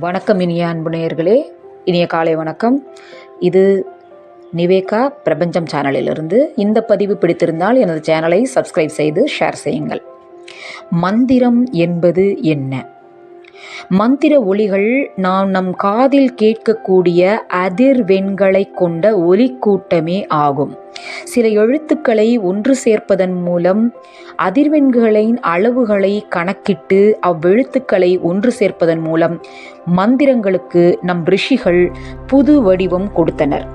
வணக்கம் இனிய அன்பு நேயர்களே இனிய காலை வணக்கம். இது நிவேகா பிரபஞ்சம் சேனலிலிருந்து. இந்த பதிவு பிடித்திருந்தால் எனது சேனலை சப்ஸ்கிரைப் செய்து ஷேர் செய்யுங்கள். மந்திரம் என்பது என்ன? மந்திர ஒலிகள் நாம் நம் காதில் கேட்கக்கூடிய அதிர்வெண்களை கொண்ட ஒலிக்கூட்டமே ஆகும். சில எழுத்துக்களை ஒன்று சேர்ப்பதன் மூலம் அதிர்வெண்களின் அளவுகளை கணக்கிட்டு அவ்வெழுத்துக்களை ஒன்று சேர்ப்பதன் மூலம் மந்திரங்களுக்கு நம் ரிஷிகள் புது வடிவம் கொடுத்தனர்.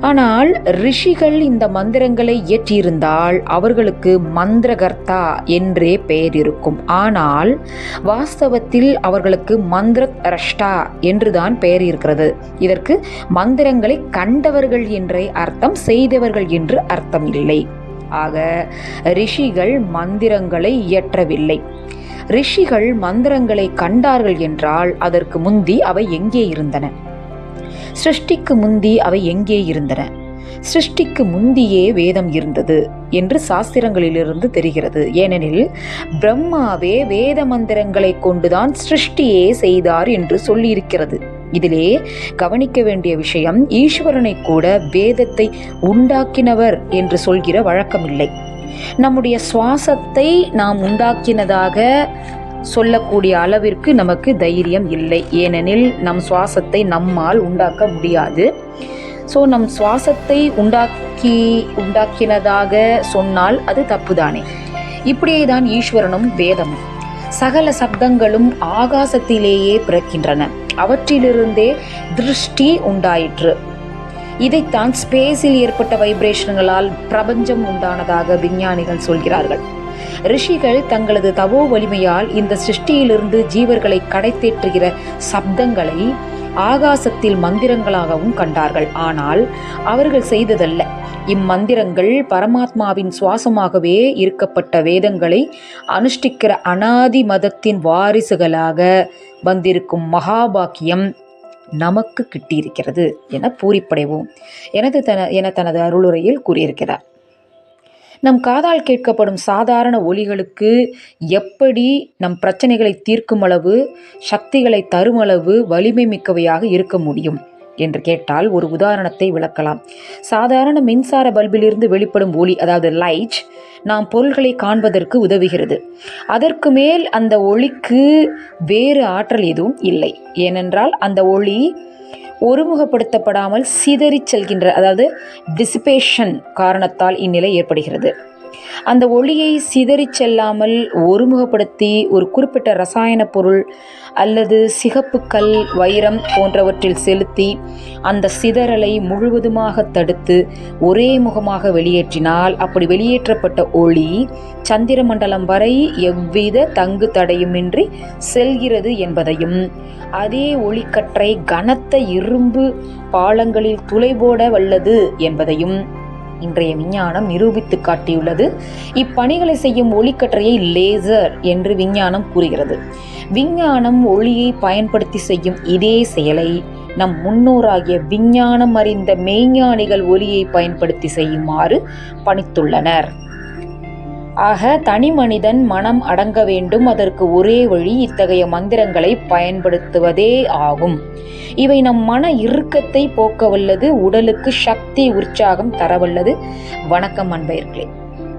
ஆனால் ரிஷிகள் இந்த மந்திரங்களை இயற்றியிருந்தால் அவர்களுக்கு மந்திரகர்த்தா என்றே பெயர் இருக்கும் ஆனால் வாஸ்தவத்தில் அவர்களுக்கு மந்திர ரஷ்டா என்றுதான் பெயர் இருக்கிறது இதற்கு மந்திரங்களை கண்டவர்கள் என்றே அர்த்தம் செய்தவர்கள் என்று அர்த்தம் இல்லை. ஆக ரிஷிகள் மந்திரங்களை இயற்றவில்லை. ரிஷிகள் மந்திரங்களை கண்டார்கள் என்றால் அதற்கு முந்தி அவை எங்கே இருந்தன? சிருஷ்டிக்கு முந்தி அவை எங்கே இருந்தன? சிருஷ்டிக்கு முந்தியே வேதம் இருந்தது என்று சாஸ்திரங்களிலிருந்து தெரிகிறது. ஏனெனில் பிரம்மாவே வேத மந்திரங்களை கொண்டுதான் சிருஷ்டியே செய்தார் என்று சொல்லியிருக்கிறது. இதிலே கவனிக்க வேண்டிய விஷயம் ஈஸ்வரனை கூட வேதத்தை உண்டாக்கினவர் என்று சொல்கிற வழக்கமில்லை. நம்முடைய சுவாசத்தை நாம் உண்டாக்கினதாக சொல்லக்கூடிய அளவிற்கு நமக்கு தைரியம் இல்லை. ஏனெனில் நம் சுவாசத்தை நம்மால் உண்டாக்க முடியாது. ஸோ நம் சுவாசத்தை உண்டாக்கி உண்டாக்கினதாக சொன்னால் அது தப்புதானே. இப்படியே தான் ஈஸ்வரனும் வேதமும். சகல சப்தங்களும் ஆகாசத்திலேயே பிறக்கின்றன. அவற்றிலிருந்தே திருஷ்டி உண்டாயிற்று. இதைத்தான் ஸ்பேஸில் ஏற்பட்ட வைப்ரேஷன்களால் பிரபஞ்சம் உண்டானதாக விஞ்ஞானிகள் சொல்கிறார்கள். ரிஷிகள் தங்களது தவோ வலிமையால் இந்த சிருஷ்டியிலிருந்து ஜீவர்களை கடைத்தேற்றுகிற சப்தங்களை ஆகாசத்தில் மந்திரங்களாகவும் கண்டார்கள். ஆனால் அவர்கள் செய்ததல்ல. இம்மந்திரங்கள் பரமாத்மாவின் சுவாசமாகவே இருக்கப்பட்ட வேதங்களை அனுஷ்டிக்கிற அனாதி மதத்தின் வாரிசுகளாக வந்திருக்கும் மகாபாக்கியம் நமக்கு கிட்டியிருக்கிறது என பூரிப்படைவோம். எனது தன என தனது அருளுரையில் கூறியிருக்கிறார். நம் காதால் கேட்கப்படும் சாதாரண ஒலிகளுக்கு எப்படி நம் பிரச்சனைகளை தீர்க்கும் அளவு சக்திகளை தரும் அளவு வலிமை மிக்கவையாக இருக்க முடியும்? என்று கேட்டால் ஒரு உதாரணத்தை விளக்கலாம். சாதாரண மின்சார பல்பிலிருந்து வெளிப்படும் ஒளி அதாவது லைட் நாம் பொருள்களை காண்பதற்கு உதவுகிறது. அதற்கு மேல் அந்த ஒளிக்கு வேறு ஆற்றல் எதுவும் இல்லை. ஏனென்றால் அந்த ஒளி ஒருமுகப்படுத்தப்படாமல் சிதறிச் செல்கின்ற அதாவது டிசிபேஷன் காரணத்தால் இந்நிலை ஏற்படுகிறது. அந்த ஒளியை சிதறிச் செல்லாமல் ஒருமுகப்படுத்தி ஒரு குறிப்பிட்ட ரசாயன பொருள் அல்லது சிகப்பு கல் வைரம் போன்றவற்றில் செலுத்தி அந்த சிதறலை முழுவதுமாக தடுத்து ஒரே முகமாக வெளியேற்றினால் அப்படி வெளியேற்றப்பட்ட ஒளி சந்திர மண்டலம் வரை எவ்வித தங்கு தடையுமின்றி செல்கிறது என்பதையும் அதே ஒளிக்கற்றை கனத்த இரும்பு பாலங்களில் துளை போட வல்லது என்பதையும் இன்றைய விஞ்ஞானம் நிரூபித்து காட்டியுள்ளது. இப்பணிகளை செய்யும் ஒளிக்கற்றையை லேசர் என்று விஞ்ஞானம் கூறுகிறது. விஞ்ஞானம் ஒளியை பயன்படுத்தி செய்யும் இதே செயலை நம் முன்னோராகிய விஞ்ஞானம் அறிந்த மெய்ஞானிகள் ஒலியை பயன்படுத்தி செய்யுமாறு பணித்துள்ளனர். ஆக தனி மனிதன் மனம் அடங்க வேண்டும். அதற்கு ஒரே வழி இத்தகைய மந்திரங்களை பயன்படுத்துவதே ஆகும். இவை நம் மன இறுக்கத்தை போக்க வல்லது உடலுக்கு சக்தி உற்சாகம் தரவல்லது. வணக்கம் அன்பயர்களே